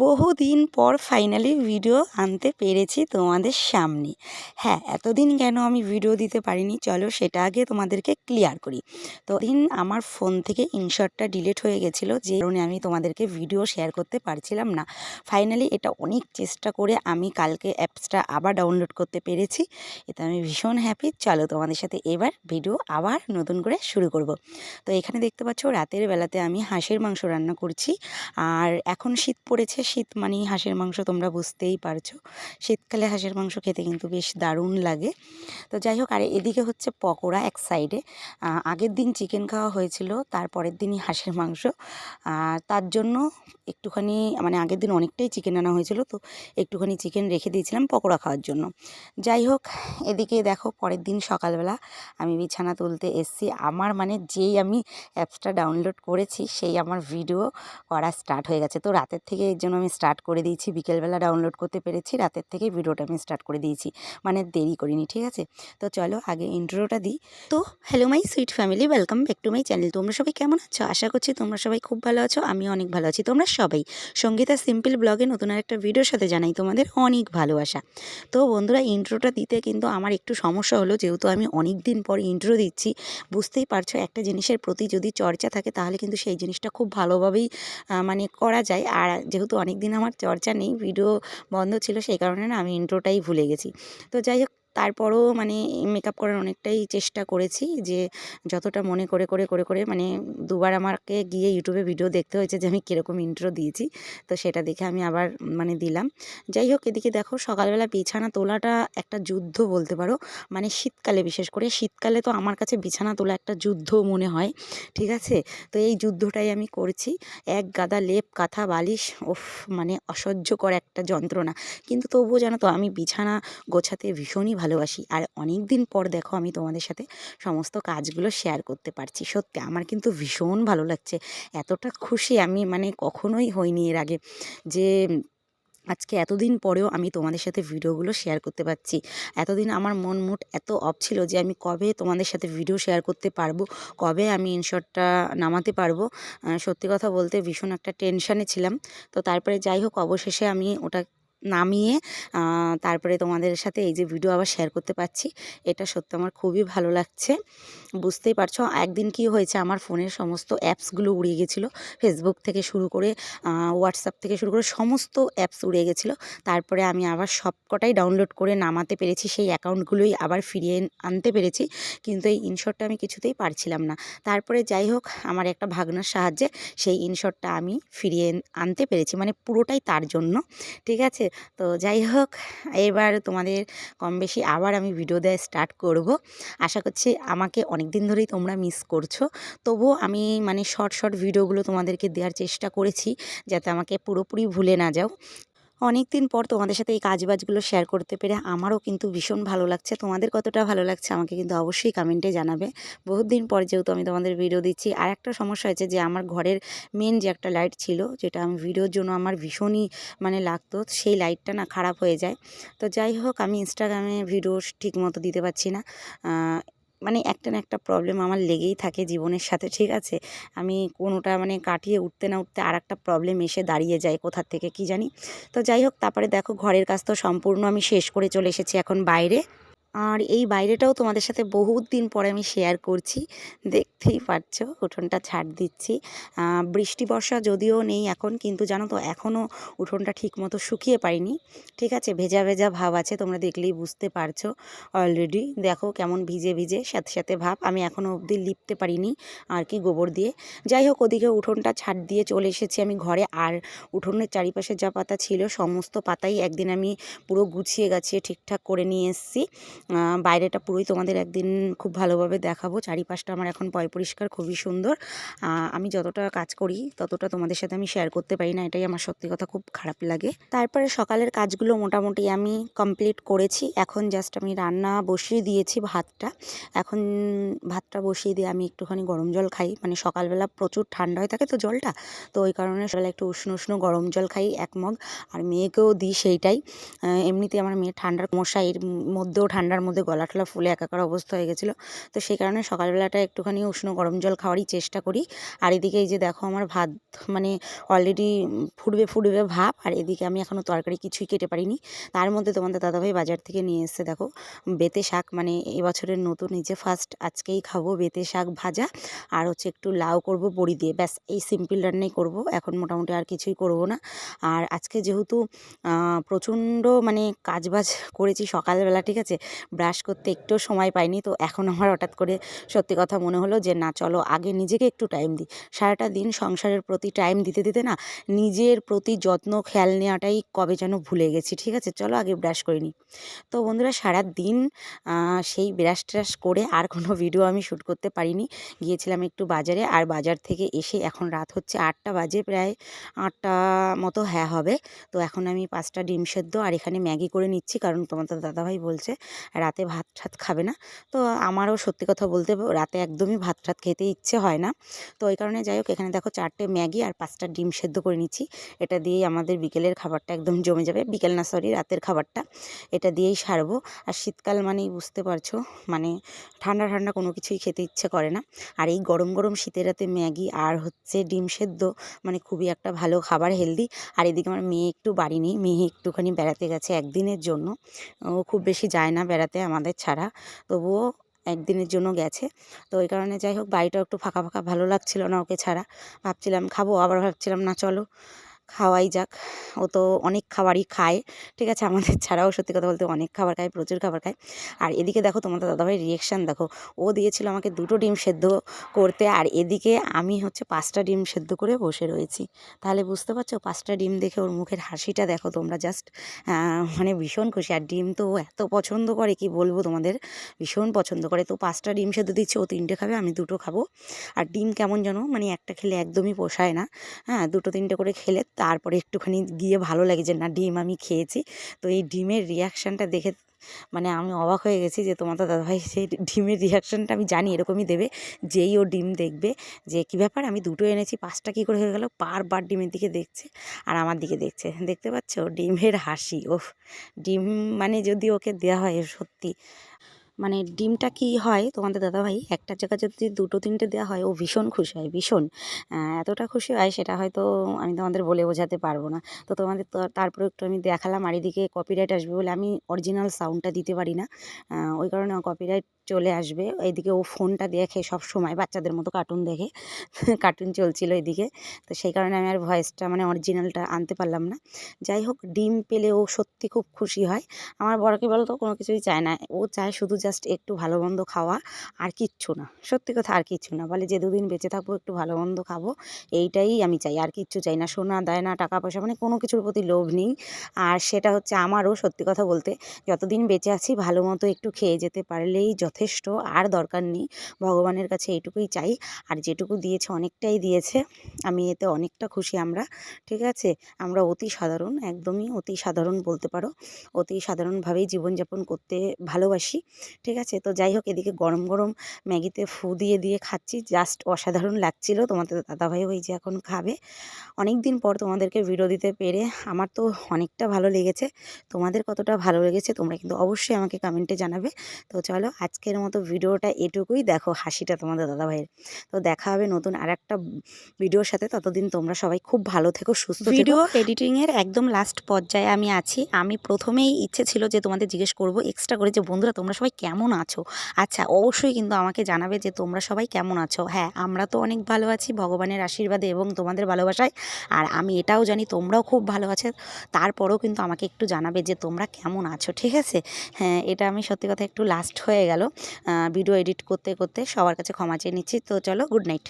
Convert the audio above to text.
বহুদিন পর finally video আনতে পেরেছি তোমাদের সামনে। হ্যাঁ এতদিন কেন আমি ভিডিও দিতে পারিনি? চলো সেটা আগে তোমাদেরকে ক্লিয়ার করি। তো দিন আমার ফোন থেকে ইনশটটা ডিলিট হয়ে গেছিল, যে কারণে আমি তোমাদেরকে ভিডিও শেয়ার করতে পারছিলাম না। ফাইনালি এটা অনেক চেষ্টা করে আমি কালকে অ্যাপসটা আবার ডাউনলোড করতে পেরেছি। এতে আমি ভীষণ হ্যাপি চলো তোমাদের সাথে এবার ভিডিও আবার নতুন করে শুরু করব। তো এখানে দেখতে পাচ্ছ রাতের বেলাতে আমি হাঁসের মাংস রান্না করছি। আর এখন শীত পড়েছে শীত মানেই হাঁসের মাংস তোমরা বুঝতেই পারছ। শীতকালে হাঁসের মাংস খেতে কিন্তু বেশ দারুণ লাগে। তো যাই হোক, আর এদিকে হচ্ছে পকোড়া এক সাইডে। আগের দিন চিকেন খাওয়া হয়েছিল, তারপরের দিনই হাঁসের মাংস। তার জন্য একটুখানি মানে আগের দিন অনেকটাই চিকেন আনা হয়েছিল, তো একটুখানি চিকেন রেখে দিয়েছিলাম পকোড়া খাওয়ার জন্য। যাই হোক, এদিকে দেখো, পরের দিন সকালবেলা আমি বিছানা তুলতে এসছি। আমার মানে যেই আমি অ্যাপসটা ডাউনলোড করেছি, সেই আমার ভিডিও করা স্টার্ট হয়ে গেছে। তো রাতের থেকে জন্য আমি স্টার্ট করে দিয়েছি। বিকেলবেলা ডাউনলোড করতে পেরেছি। রাতের থেকে ভিডিওটা আমি স্টার্ট করে দিয়েছি। মানে দেরি করিনি, ঠিক আছে? তো চলো আগে ইন্ট্রোটা দিই। তো hello my sweet family welcome back to my channel তোমরা সবাই কেমন আছো? আশা করছি তোমরা সবাই খুব ভালো আছো আমি অনেক ভালো আছি। তোমরা সবাই সঙ্গীতা সিম্পল ব্লগে নতুন আর একটা ভিডিওর সাথে জানাই তোমাদের অনেক ভালোবাসা। তো বন্ধুরা ইন্ট্রোটা দিতে কিন্তু আমার একটু সমস্যা হলো। যেহেতু আমি অনেক দিন পর ইন্ট্রো দিচ্ছি, বুঝতেই পারছ একটা জিনিসের প্রতি যদি চর্চা থাকে, তাহলে কিন্তু সেই জিনিসটা খুব ভালোভাবেই মানে করা যায়। আর যেহেতু অনেক দিন আমার চর্চা নেই ভিডিও বন্ধ ছিল, সেই কারণে না আমি ইন্ট্রোটাই ভুলে গেছি। তো যাই হোক তারপরও মানে মেকআপ করার অনেকটাই চেষ্টা করেছি যে যতটা মনে করে করে করে করে মানে দুবার আমাকে গিয়ে ইউটিউবে ভিডিও দেখতে হয়েছে যে আমি কীরকম ইন্ট্রো দিয়েছি। তো সেটা দেখে আমি আবার মানে দিলাম। যাই হোক, এদিকে দেখো সকালবেলা বিছানা তোলাটা একটা যুদ্ধ বলতে পারো। মানে শীতকালে বিশেষ করে, শীতকালে তো আমার কাছে বিছানা তোলা একটা যুদ্ধ মনে হয়, ঠিক আছে? তো এই যুদ্ধটাই আমি করছি। এক গাদা লেপ, কাঁথা, বালিশ ওফ মানে অসহ্যকর একটা যন্ত্রণা। কিন্তু তবুও জানো তো আমি বিছানা গোছাতে ভীষণই ভালোবাসি। আর অনেক দিন পর দেখো আমি তোমাদের সাথে সমস্ত কাজগুলো শেয়ার করতে পারছি। সত্যি আমার কিন্তু ভীষণ ভালো লাগছে। এতটা খুশি আমি মানে কখনোই হইনি এর আগে যে আজকে এতদিন পরেও আমি তোমাদের সাথে ভিডিওগুলো শেয়ার করতে পারছি। এতদিন আমার মন মুড এত অফ ছিল যে আমি কবে তোমাদের সাথে ভিডিও শেয়ার করতে পারব, কবে আমি ইনশটটা নামাতে পারব। সত্যি কথা বলতে ভীষণ একটা টেনশানে ছিলাম। তো তারপরে যাই হোক, অবশেষে আমি ওটা নামিয়ে তারপরে তোমাদের সাথে এই যে ভিডিও আবার শেয়ার করতে পারছি, এটা সত্যি আমার খুবই ভালো লাগছে। বুঝতেই পারছ, একদিন কি হয়েছে, আমার ফোনের সমস্ত অ্যাপসগুলো উড়ে গেছিল। ফেসবুক থেকে শুরু করে হোয়াটসঅ্যাপ থেকে শুরু করে সমস্ত অ্যাপস উড়ে গেছিল। তারপরে আমি আবার সবকটাই ডাউনলোড করে নামাতে পেরেছি, সেই অ্যাকাউন্টগুলোই আবার ফিরিয়ে আনতে পেরেছি। কিন্তু এই ইনশটটা আমি কিছুতেই পারছিলাম না। তারপরে যাই হোক, আমার একটা ভাগনার সাহায্যে সেই ইনশটটা আমি ফিরিয়ে আনতে পেরেছি মানে পুরোটাই তার জন্য। ঠিক আছে? তো যাই হোক, এবার তোমাদের কম বেশি আবার আমি ভিডিও দেওয়া স্টার্ট করব। আশা করছি আমাকে অনেক দিন ধরেই তোমরা মিস করছ। তবুও আমি মানে শর্ট শর্ট ভিডিওগুলো তোমাদেরকে দেওয়ার চেষ্টা করেছি, যাতে আমাকে পুরোপুরি ভুলে না যাও। অনেক দিন পর তোমাদের সাথে এই কাজবাজগুলো শেয়ার করতে পেরে আমারও কিন্তু ভীষণ ভালো লাগছে। তোমাদের কতটা ভালো লাগছে আমাকে কিন্তু অবশ্যই কমেন্টে জানাবে। বহুত দিন পর যেহেতু আমি তোমাদের ভিডিও দিচ্ছি, আর একটা সমস্যা হয়েছে যে আমার ঘরের মেন যে একটা লাইট ছিল, যেটা আমি ভিডিওর জন্য আমার ভীষণই মানে লাগতো, সেই লাইটটা না খারাপ হয়ে যায়। তো যাই হোক, আমি ইনস্টাগ্রামে ভিডিও ঠিক মতো দিতে পারছি না। মানে একটা না একটা প্রবলেম আমার লেগেই থাকে জীবনের সাথে, ঠিক আছে? আমি কোনোটা মানে কাটিয়ে উঠতে না উঠতে আর একটা প্রবলেম এসে দাঁড়িয়ে যায় কোথার থেকে, কি জানি? তো যাই হোক, তারপরে দেখো ঘরের কাজ তো সম্পূর্ণ আমি শেষ করে চলে এসেছি এখন বাইরে। আর এই বাইরেটাও তোমাদের সাথে বহুত দিন পরে আমি শেয়ার করছি। দেখতেই পাচ্ছ উঠোনটা ছাড় দিচ্ছি। বৃষ্টি, বর্ষা যদিও নেই এখন, কিন্তু জানো তো এখনও উঠোনটা ঠিক মতো শুকিয়ে পাইনি ঠিক আছে, ভেজা ভেজা ভাব আছে, তোমরা দেখলেই বুঝতে পারছ অলরেডি দেখো কেমন ভিজে ভিজে, সাথে সাথে ভাব। আমি এখনও অবধি লিপতে পারিনি আর কি গোবর দিয়ে। যাই হোক, ওদিকে উঠোনটা ছাড় দিয়ে চলে এসেছি আমি ঘরে। আর উঠোনের চারিপাশে যা পাতা ছিল, সমস্ত পাতাই একদিন আমি পুরো গুছিয়ে, গাছিয়ে ঠিকঠাক করে নিয়ে এসেছি। বাইরেটা পুরোই তোমাদের একদিন খুব ভালোভাবে দেখাবো। চারিপাশটা আমার এখন পয় পরিষ্কার, খুবই সুন্দর। আমি যতটা কাজ করি, ততটা তোমাদের সাথে আমি শেয়ার করতে পারি না, এটাই আমার সত্যি কথা খুব খারাপ লাগে। তারপরে সকালের কাজগুলো মোটামুটি আমি কমপ্লিট করেছি। এখন জাস্ট আমি রান্না বসিয়ে দিয়েছি ভাতটা। এখন ভাতটা বসিয়ে দিয়ে আমি একটুখানি গরম জল খাই। মানে সকালবেলা প্রচুর ঠান্ডা হয়ে থাকে তো জলটা, তো ওই কারণে সকালে একটু উষ্ণ উষ্ণ গরম জল খাই এক মগ। আর মেয়েকেও দিই সেইটাই। এমনিতে আমার মেয়ে ঠান্ডার মশা এর মধ্যেও ঠান্ডার মধ্যে গলা টলা ফুলে একাকার অবস্থা হয়ে গেছিল। তো সেই কারণে সকালবেলাটা একটুখানি উষ্ণ গরম জল খাওয়ারই চেষ্টা করি। আর এদিকে এই যে দেখো আমার ভাত মানে অলরেডি ফুটবে ফুটবে ভাব, আর এদিকে আমি এখনও তরকারি কিছুই কেটে পারিনি। তার মধ্যে তোমাদের দাদাভাই বাজার থেকে নিয়ে এসছে দেখো, বেতে শাক। মানে এবছরের নতুন যে ফার্স্ট আজকেই খাব বেতে শাক ভাজা, আর হচ্ছে একটু লাউ করব বড়ি দিয়ে। ব্যাস, এই সিম্পল রান্নাই করব। এখন মোটামুটি আর কিছুই করব না। আর আজকে যেহেতু প্রচণ্ড মানে কাজবাজ করেছি সকালবেলা, ঠিক আছে? ব্রাশ করতে একটু সময় পাইনি। তো এখন আমার হঠাৎ করে সত্যি কথা মনে হলো যে, না, চলো আগে নিজেকে একটু টাইম দিই। সারাটা দিন সংসারের প্রতি টাইম দিতে দিতে না নিজের প্রতি যত্ন, খেয়াল নেওয়াটাই কবে যেন ভুলে গেছি। ঠিক আছে, চলো আগে ব্রাশ করে নিই। তো বন্ধুরা সারা দিন সেই ব্রাশ ট্রাশ করে আর কোনো ভিডিও আমি শ্যুট করতে পারিনি। গিয়েছিলাম একটু বাজারে আর বাজার থেকে এসে এখন রাত হচ্ছে আটটা বাজে, প্রায় আটটা মতো হ্যাঁ হবে। তো এখন আমি পাঁচটা ডিম সেদ্ধ আর এখানে ম্যাগি করে নিচ্ছি। কারণ তোমার তো দাদাভাই বলছে রাতে ভাত ঠাত খাবে না। তো আমারও সত্যি কথা বলতে রাতে একদমই ভাত ঠাত খেতে ইচ্ছে হয় না। তো ওই কারণে যাই হোক, এখানে দেখো চারটে ম্যাগি আর পাঁচটা ডিম সেদ্ধ করে নিচ্ছি। এটা দিয়েই আমাদের বিকেলের খাবারটা একদম জমে যাবে। বিকেল না সরি রাতের খাবারটা। এটা দিয়েই সারবো। আর শীতকাল মানেই বুঝতে পারছ মানে ঠান্ডা ঠান্ডা কোনো কিছুই খেতে ইচ্ছে করে না। আর এই গরম গরম শীতের রাতে ম্যাগি আর হচ্ছে ডিম সেদ্ধ মানে খুবই একটা ভালো খাবার হেলদি আর এদিকে আমার মেয়ে একটু বাড়ি নেই। মেয়ে একটুখানি বেড়াতে গেছে একদিনের জন্য। ও খুব বেশি যায় না বেড়াতে আমাদের ছাড়া। তবুও একদিনের জন্য গেছে। তো ওই কারণে যাই হোক, বাড়িটাও একটু ফাঁকা ফাঁকা ভালো লাগছিল না ওকে ছাড়া। ভাবছিলাম খাব, আবার ভাবছিলাম না চলো। খাওয়াই যাক। ও তো অনেক খাবারই খায়, ঠিক আছে? আমাদের ছাড়াও সত্যি কথা বলতে অনেক খাবার খায়, প্রচুর খাবার খায়। আর এদিকে দেখো তোমাদের দাদাভাই রিয়েকশান দেখো, ও দিয়েছিল আমাকে দুটো ডিম সেদ্ধ করতে, আর এদিকে আমি হচ্ছে পাঁচটা ডিম সেদ্ধ করে বসে রয়েছি। তাহলে বুঝতে পারছ? পাঁচটা ডিম দেখে ওর মুখের হাসিটা দেখো তোমরা জাস্ট মানে ভীষণ খুশি। আর ডিম তো ও এত পছন্দ করে, কি বলব তোমাদের? ভীষণ পছন্দ করে। তো পাঁচটা ডিম সেদ্ধ দিচ্ছে, ও তিনটে খাবে, আমি দুটো খাব। আর ডিম কেমন যেন মানে একটা খেলে একদমই পোষায় না। হ্যাঁ দুটো তিনটে করে খেলে তারপরে একটুখানি গিয়ে ভালো লাগে যে, না, ডিম আমি খেয়েছি। তো এই ডিমের রিয়াকশানটা দেখে মানে আমি অবাক হয়ে গেছি যে, তোমার তো দাদাভাই সেই ডিমের রিয়াকশানটা আমি জানি, এরকমই দেবে, যেই ও ডিম দেখবে। যে, কী ব্যাপার? আমি দুটো এনেছি, পাঁচটা কী করে হয়ে গেল? বারবার ডিমের দিকে দেখছে আর আমার দিকে দেখছে। দেখতে পাচ্ছ? ডিমের হাসি, ওফ! ডিম মানে যদি ওকে দেওয়া হয় সত্যি। মানে ডিমটা কি হয় তোমাদের দাদাভাই? একটা জায়গায় যদি দুটো, তিনটে দেওয়া হয়, ও ভীষণ খুশি হয়, ভীষণ। এতটা খুশি হয় সেটা হয়তো আমি তোমাদের বলে বোঝাতে পারব না। তো তোমাদের তারপরে একটু আমি দেখালাম, আর এদিকে কপিরাইট আসবে বলে আমি অরিজিনাল সাউন্ডটা দিতে পারি না। ওই কারণে কপিরাইট চলে আসবে। এইদিকে ও ফোনটা দেখে সব সময় বাচ্চাদের মতো কার্টুন দেখে। কার্টুন চলছিল এদিকে তো সেই কারণে আমি আর ভয়েসটা মানে অরিজিনালটা আনতে পারলাম না। যাই হোক, ডিম পেলে ও সত্যি খুব খুশি হয়। আমার বড় কি বলতো, কোনো কিছুই চায় না। ও চায় শুধু জাস্ট একটু ভালো মন্দ খাওয়া আর কিচ্ছু না। সত্যি কথা আর কিচ্ছু না। বলে যে দুদিন বেঁচে থাকব, একটু ভালো মন্দ খাব, এইটাই আমি চাই। আর কিচ্ছু চাই না। সোনা দেয় না টাকা পয়সা মানে কোনো কিছুর প্রতি লোভ নেই। আর সেটা হচ্ছে আমারও সত্যি কথা বলতে, যতদিন বেঁচে আছি, ভালো মতো একটু খেয়ে যেতে পারলেই যথেষ্ট আর দরকার নেই। ভগবানের কাছে এইটুকুই চাই, আর যেটুকু দিয়েছে অনেকটাই দিয়েছে। আমি এতে অনেকটা খুশি আমরা, ঠিক আছে? আমরা অতি সাধারণ, একদমই অতি সাধারণ বলতে পারো। অতি সাধারণভাবেই জীবনযাপন করতে ভালোবাসি, ঠিক আছে? তো যাই হোক, এদিকে গরম গরম ম্যাগিতে ফু দিয়ে দিয়ে খাচ্ছি। জাস্ট অসাধারণ লাগছিল, তোমাদের দাদাভাই ওই যে এখন খাবে। অনেক দিন পর তোমাদেরকে ভিডিও দিতে পেরে আমার তো অনেকটা ভালো লেগেছে। তোমাদের কতটা ভালো লেগেছে, তোমরা কিন্তু অবশ্যই আমাকে কমেন্টে জানাবে। তো চলো আজকের মতো ভিডিওটা এটুকুই। দেখো হাসিটা তোমাদের দাদাভাইয়ের। তো দেখা হবে নতুন আর একটা ভিডিওর সাথে। ততদিন তোমরা সবাই খুব ভালো থেকো, সুস্থ ভিডিও এডিটিংয়ের একদম লাস্ট পর্যায়ে আমি আছি। আমি প্রথমেই ইচ্ছে ছিল যে তোমাদের জিজ্ঞেস করব এক্সট্রা করে যে, বন্ধুরা, তোমরা সবাই কেমন আছো? আচ্ছা অবশ্যই কিন্তু আমাকে জানাবে যে, তোমরা সবাই কেমন আছো? হ্যাঁ আমরা তো অনেক ভালো আছি, ভগবানের আশীর্বাদে এবং তোমাদের ভালোবাসায়। আর আমি এটাও জানি, তোমরাও খুব ভালো আছো। তারপরেও কিন্তু আমাকে একটু জানাবে যে, তোমরা কেমন আছো? ঠিক আছে? হ্যাঁ এটা আমি সত্যি কথা একটু লাস্ট হয়ে গেল। ভিডিও এডিট করতে করতে সবার কাছে ক্ষমা চেয়ে নিচ্ছি। তো চলো গুড নাইট